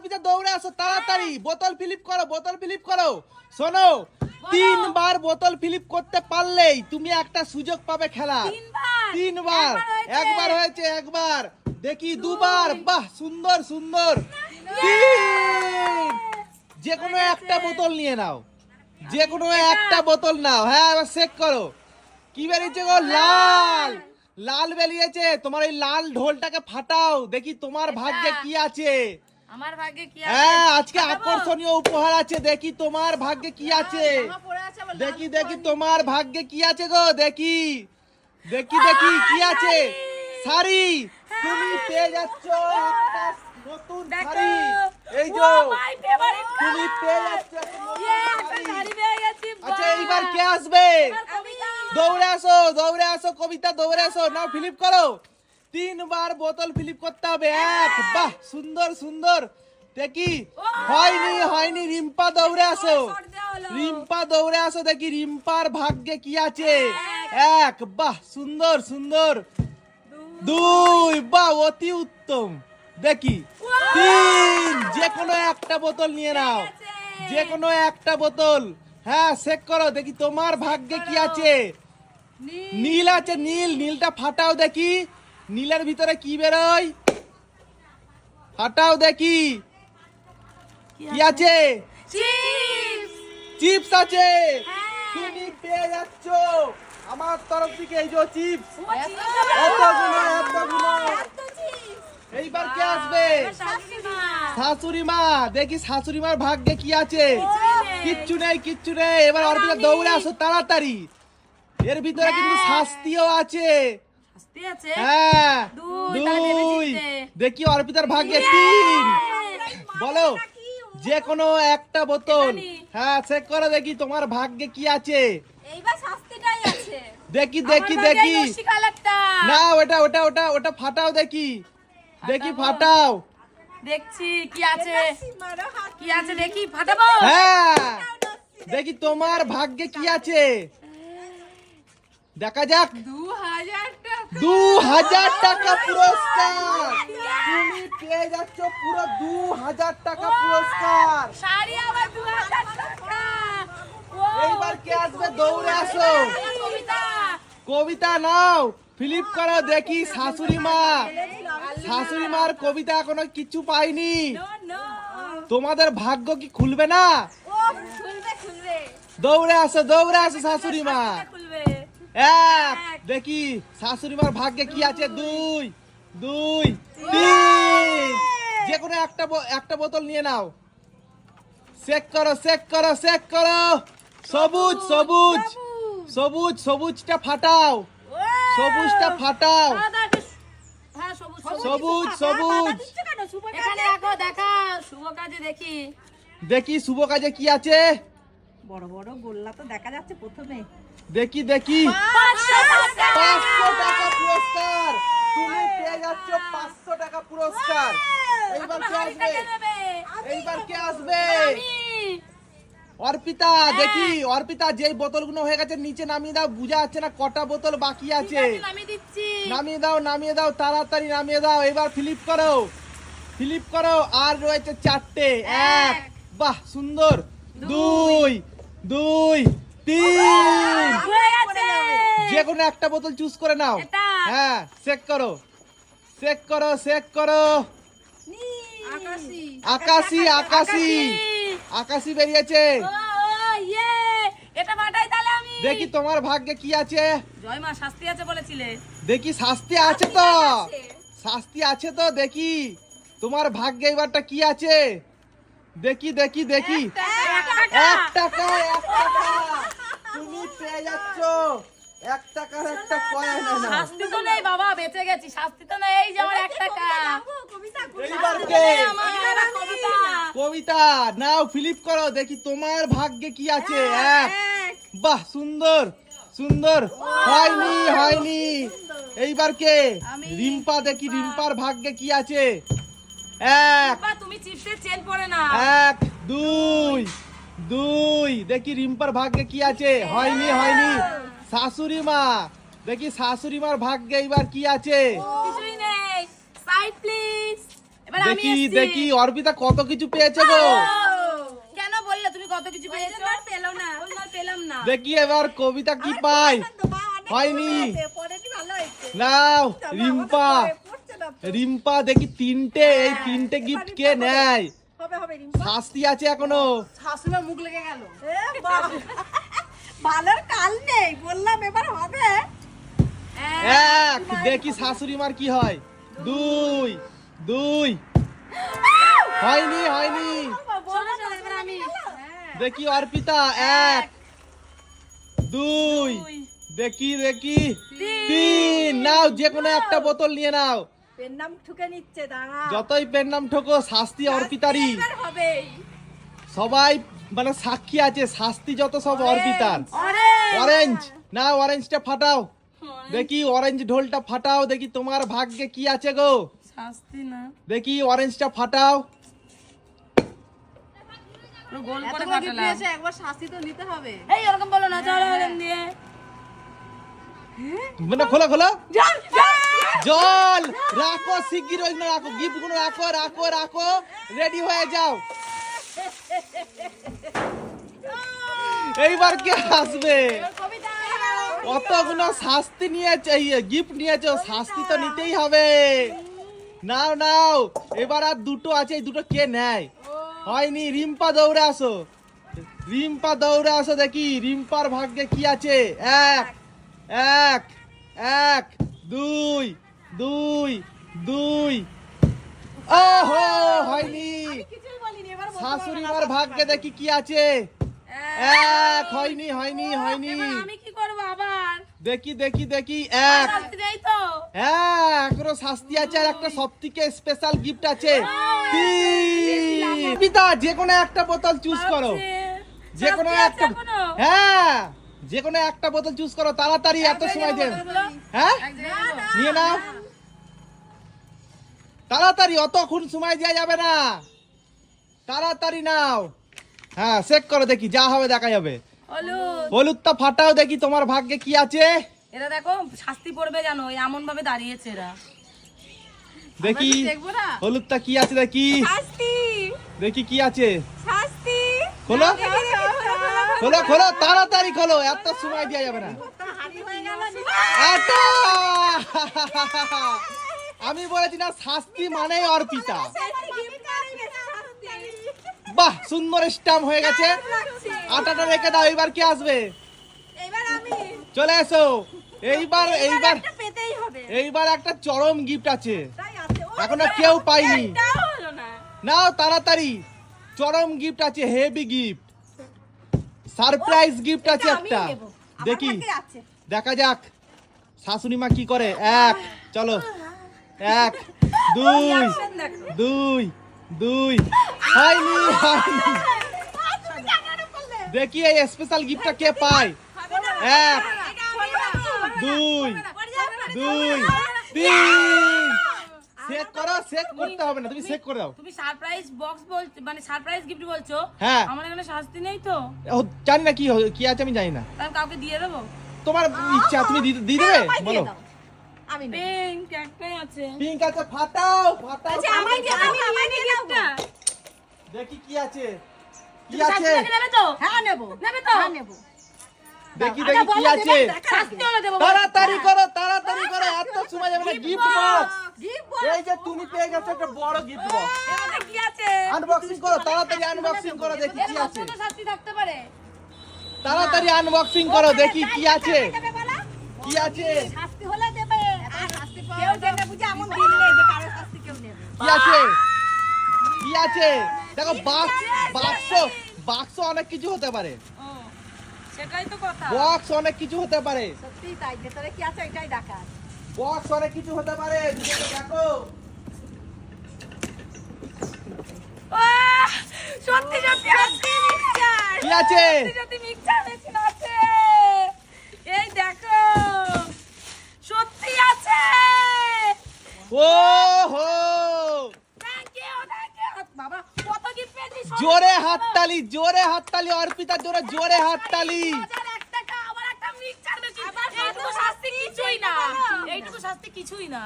অর্পিতা দৌড়ে আসো তাড়াতাড়ি। বোতল ফিলিপ করো বোতল ফিলিপ করো। শোনো তিনবার বোতল ফিলিপ করতে পারলেই তুমি একটা সুযোগ পাবে খেলা তিনবার? তিনবার। একবার হয়েছে। একবার হয়েছে একবার। দেখি দুবার। বাহ সুন্দর সুন্দর। তিন। যে কোনো একটা বোতল নিয়ে নাও। যে কোনো একটা বোতল নাও। হ্যাঁ এবার চেক করো। কি বেরিয়েছে গো? লাল। লাল। বেরিয়েছে। তোমার এই লাল ঢোলটাকে ফাটাও। দেখি তোমার ভাগ্যে কি আছে। আমার ভাগ্যে কি আছে? হ্যাঁ আজকে? আকর্ষণীয় উপহার আছে দেখি তোমার ভাগ্যে কি আছে। পরে আছে দেখি দেখি তোমার ভাগ্যে কি আছে গো দেখি। দেখি দেখি কি আছে। শাড়ি। তুমি পেয়ে যাচ্ছ একটা নতুন শাড়ি। এই যে তুমি পেয়ে যাচ্ছ আচ্ছা এইবার কে আসবে? দৌড়ে আসো দৌড়ে আসো কবিতা দৌড়ে আসো। নাও ফিলিপ করো। তিনবার বোতল ফিলিপ করতে হবে এক। বাহ সুন্দর সুন্দর। দেখি হয়নি হয়নি রিম্পা দৌড়ে আসো। রিম্পা দৌড়ে আসো দেখি রিম্পার ভাগ্যে কি আছে। এক। বাহ সুন্দর সুন্দর। দুই। বাহ অতি উত্তম। দেখি তিন যে কোনো একটা বোতল নিয়ে নাও। যে কোনো একটা বোতল। হ্যাঁ চেক করো দেখি তোমার ভাগ্যে কি আছে। নীল আছে নীল নীলটা ফাটাও দেখি। নীলের ভিতরে কি বেরোয়? ফাটাও দেখি। কি আছে? চিপস। আছে। হ্যাঁ। তুমি পেয়ে যাচ্ছ। আমার তরফ থেকে এই যে চিপস। এতগুলো এতগুলো এইবার কে আসবে? শাশুড়ি মা। দেখি শাশুড়ি মার ভাগ্যে কি আছে। কিচ্ছু নেই। কিচ্ছু নেই এবার অর্পিতা দৌড়ে আসো তাড়াতাড়ি। এর ভিতরে কিন্তু হ্যাঁ। শাস্তিও আছে। শাস্তি আছে। হ্যাঁ। দুই, দুই। দেখি অর্পিতার ভাগ্যে তিন। বলো যে কোনো একটা বোতল। হ্যাঁ চেক করে দেখি তোমার ভাগ্যে কি আছে। এইবার শাস্তিটাই আছে। দেখি দেখি দেখি। না ওটা ওটা ওটা ওটা ফাটাও দেখি। দেখি ফাটাও। দেখছি কি আছে। কি আছে দেখি ফাটাবো। হ্যাঁ। দেখি তোমার ভাগ্যে কি আছে। দেখা যাক। দু হাজার দু হাজার টাকা পুরস্কার। তুমি পেয়ে যাচ্ছ পুরো দু হাজার টাকা। পুরস্কার এইবার কে আসবে? দৌড়ে আসো। কবিতা। নাও। ফিলিপ করো দেখি শাশুড়ি মা। শাশুড়ি মার কবিতা এখনও কিছু পাইনি। তোমাদের ভাগ্য কি খুলবে না? দৌড়ে আসো দৌড়ে আসো শাশুড়ি মা। এক দেখি শাশুড়ি মার ভাগ্যে কি আছে? দুই দুই তিন। যে কোনো একটা বো- একটা বোতল নিয়ে নাও। চেক করো চেক করো চেক করো। সবুজ সবুজ সবুজ। সবুজটা ফাটাও। সবুজটা ফাটাও। হ্যাঁ সবুজ সবুজ। সবুজ সবুজ। কেন শুভ এখানে দেখো। দেখা শুভ কাজে দেখি। দেখি শুভ কাজে কি আছে? বড় বড় গোল্লা তো দেখা যাচ্ছে প্রথমে। দেখি দেখি। পাঁচশো টাকা পুরস্কার। তুমি পেয়ে যাচ্ছ পাঁচশো টাকা পুরস্কার। এইবার কে আসবে? এইবার কে আসবে? অর্পিতা দেখি অর্পিতা যেই বোতলগুলো হয়ে গেছে নিচে নামিয়ে দাও বুঝা যাচ্ছে না কটা বোতল বাকি আছে। নামিয়ে দাও নামিয়ে দাও তাড়াতাড়ি নামিয়ে দাও। এবার ফিলিপ করো। ফিলিপ করো আর রয়েছে চারটে। এক। বাহ সুন্দর। দুই। দুই। তিন। যে কোনো একটা বোতল চুজ করে নাও। হ্যাঁ চেক করো। চেক করো চেক করো। আকাশি। আকাশি আকাশি আকাশি। বেরিয়েছে। ইয়ে। দেখি তোমার ভাগ্যে কি আছে। জয় মা শাস্তি আছে বলেছিলে। দেখি শাস্তি আছে তো। শাস্তি আছে তো দেখি। তোমার ভাগ্যে এবারটা কি আছে? দেখি দেখি দেখি। এক টাকা এক টাকা। যাচ্ছ। এক টাকার একটা কয়েন না। শাস্তি তো নেই বাবা বেঁচে গেছি। শাস্তি তো নেই এই যে আমার এক টাকা। এইবার কে? কবিতা নাও ফিলিপ করো দেখি তোমার ভাগ্যে কি আছে। এক বাহ সুন্দর সুন্দর। হয়নি হয়নি। এইবার কে? রিম্পা দেখি রিম্পার ভাগ্যে কি আছে। এক। তুমি চিপসের চেন পরে না এক দুই। দুই। দেখি রিম্পার ভাগ্যে কি আছে? হয়নি হয়নি। শাশুড়ি মা। দেখি শাশুড়ি মার ভাগ্যে এবার কি আছে? দেখি দেখি অর্পিতা কত কিছু পেয়েছে গো? কেন বললে? তুমি কত কিছু পেয়েছ? পেল না পেলাম না। দেখি এবার কবিতা কি পায়? হয়নি। নাও রিম্পা। রিম্পা দেখি তিনটে এই তিনটে গিফট কে নেয়? শাস্তি আছে এখনও। শাশুড়ি মুখ লেগে গেল। এ বাবা। ভালোর কাল নেই বললাম এবার হবে। এক দেখি শাশুড়ি মার কি হয়। দুই দুই। হয়নি হয়নি। দেখি অর্পিতা এক দুই। দুই, দেখি দেখি। তিন। নাও যে কোনো একটা বোতল নিয়ে নাও। পেন নাম ঠুকে নিচ্ছে দাঁড়া যতই পেন নাম ঠোকো শাস্তি অর্পিতারই। হবেই। সবাই মানে সাক্ষী আছে শাস্তি যত সব অর্পিতার। অরেঞ্জ না অরেঞ্জটা ফাটাও। দেখি অরেঞ্জ ঢোলটা ফাটাও দেখি তোমার ভাগ্যে কি আছে গো। শাস্তি না। দেখি অরেঞ্জটা ফাটাও। গোল করে ফাটালাম। একবার শাস্তি তো নিতে হবে। এই ওরকম বলো না চলো দিয়ে। মানে খোলো খোলো? জল, রাখো শিগগির ওইগুলো রাখো গিফটগুলো রাখো রাখো রাখো রেডি হয়ে যাও। এইবার কে আসবে? অতগুলো শাস্তি নিয়েছে গিফট নিয়েছো, শাস্তি তো নিতেই হবে। নাও নাও, এবার আর দুটো আছে, এই দুটো কে নেয়? হয়নি, রিম্পা দৌড়ে আসো। রিম্পা দৌড়ে আসো দেখি, রিম্পার ভাগ্যে কি আছে? এক এক এক। দুই দুই দুই। ওহো হয়নি। শাশুড়ি মার ভাগ্যে দেখি কি আছে। এক হয়নি হয়নি হয়নি। আমি কি করব আবার? দেখি দেখি দেখি এক। হ্যাঁ এখনও শাস্তি আছে আর একটা সব থেকে স্পেশাল গিফট আছে। তিন। পিতা যে কোনো একটা বোতল চুজ করো। যে কোনো একটা হ্যাঁ। যে কোনো একটা বোতল চুজ করো তাড়াতাড়ি এত সময় দেন। হ্যাঁ। নিয়ে নাও। তাড়াতাড়ি অতক্ষণ সময় দেওয়া যাবে না। তাড়াতাড়ি নাও। হ্যাঁ চেক করো দেখি যা হবে দেখা যাবে। হলুদ। হলুদটা ফাটাও দেখি তোমার ভাগ্যে কি আছে। এরা দেখো শাস্তি পড়বে জানো এমন ভাবে দাঁড়িয়েছে এরা। দেখি দেখব না। হলুদটা কি আছে দেখি। দেখি কি আছে। শাস্তি। খোলো। খোলো খোলো, তাড়াতাড়ি খোলো এত সময় দেওয়া যাবে না! আমি বলেছি না, শাস্তি মানেই অর্পিতা। বাহ, সুন্দর স্টাম্প হয়ে গেছে। আটাটা রেখে দাও এইবার কি আসবে? চলে এসো। এইবার এইবার এইবার একটা চরম গিফট আছে। এখন কেউ পাইনি। নাও, তাড়াতাড়ি। চরম গিফট আছে হেভি গিফট সারপ্রাইজ গিফট আছে একটা। দেখি। দেখা যাক। শাশুড়ি মা কি করে? এক চলো। এক দুই দুই দুই। হয়নি হয়নি। দেখি এই স্পেশাল গিফটটা কে পায়। এক দুই দুই তিন। চেক করো চেক করতে হবে না তুমি চেক করে দাও। তুমি সারপ্রাইজ বক্স বলছো মানে সারপ্রাইজ গিফট বলছো? হ্যাঁ। আমার এখানে শাস্তি নেই তো? ও, জানি না কি কি আছে আমি জানি না। তাহলে কাউকে দিয়ে দেবো? তোমার ইচ্ছা তুমি দিয়ে দেবে? বলো। আমি পিঙ্ক একটাই আছে। পিঙ্ক আছে ফাটাও ফাটাও আচ্ছা, দিয়ে দেখি কি আছে। কি আছে? নেবে তো? হ্যাঁ নেব। নেবে তো? হ্যাঁ নেব। দেখি আচ্ছা, দেখি কি আছে। তাড়াতাড়ি করো তাড়াতাড়ি করো এত সময় যাবে না গিফট বক্স Gift box। এই যে তুমি পেয়ে গেছো একটা বড় গিফট বক্স কি আছে? আনবক্সিং করো তাড়াতাড়ি আনবক্সিং করো দেখি কি আছে। মধ্যে তো শাস্তি থাকতে পারে। তাড়াতাড়ি আনবক্সিং করো দেখি কি আছে। কি আছে? শাস্তি হলে দেবে। আর শাস্তি কেউ দেবে বুঝে এমন দিন নেই যে কারও শাস্তি কেউ নেবে। কি আছে? কি আছে? দেখো বাক্স বাক্স বাক্স অনেক কিছু হতে পারে। সেটাই তো কথা। বক্স অনেক কিছু হতে পারে। সত্যি তাই ভেতরে কি আছে এটাই দেখার। বক্স অনেক কিছু হতে পারে দেখো! সত্যি সত্যি সত্যি মিক্সচার কি আছে সত্যি সত্যি মিক্সচার মেশিন আছে এই দেখো সত্যি আছে ও হো জোরে হাততালি জোরে হাততালি অর্পিতা জোরে জোরে হাততালি হাজার এক টাকা আবার একটা মিক্সচার মেশিন এইটুকু শাস্তি কিছুই না এইটুকু শাস্তি কিছুই না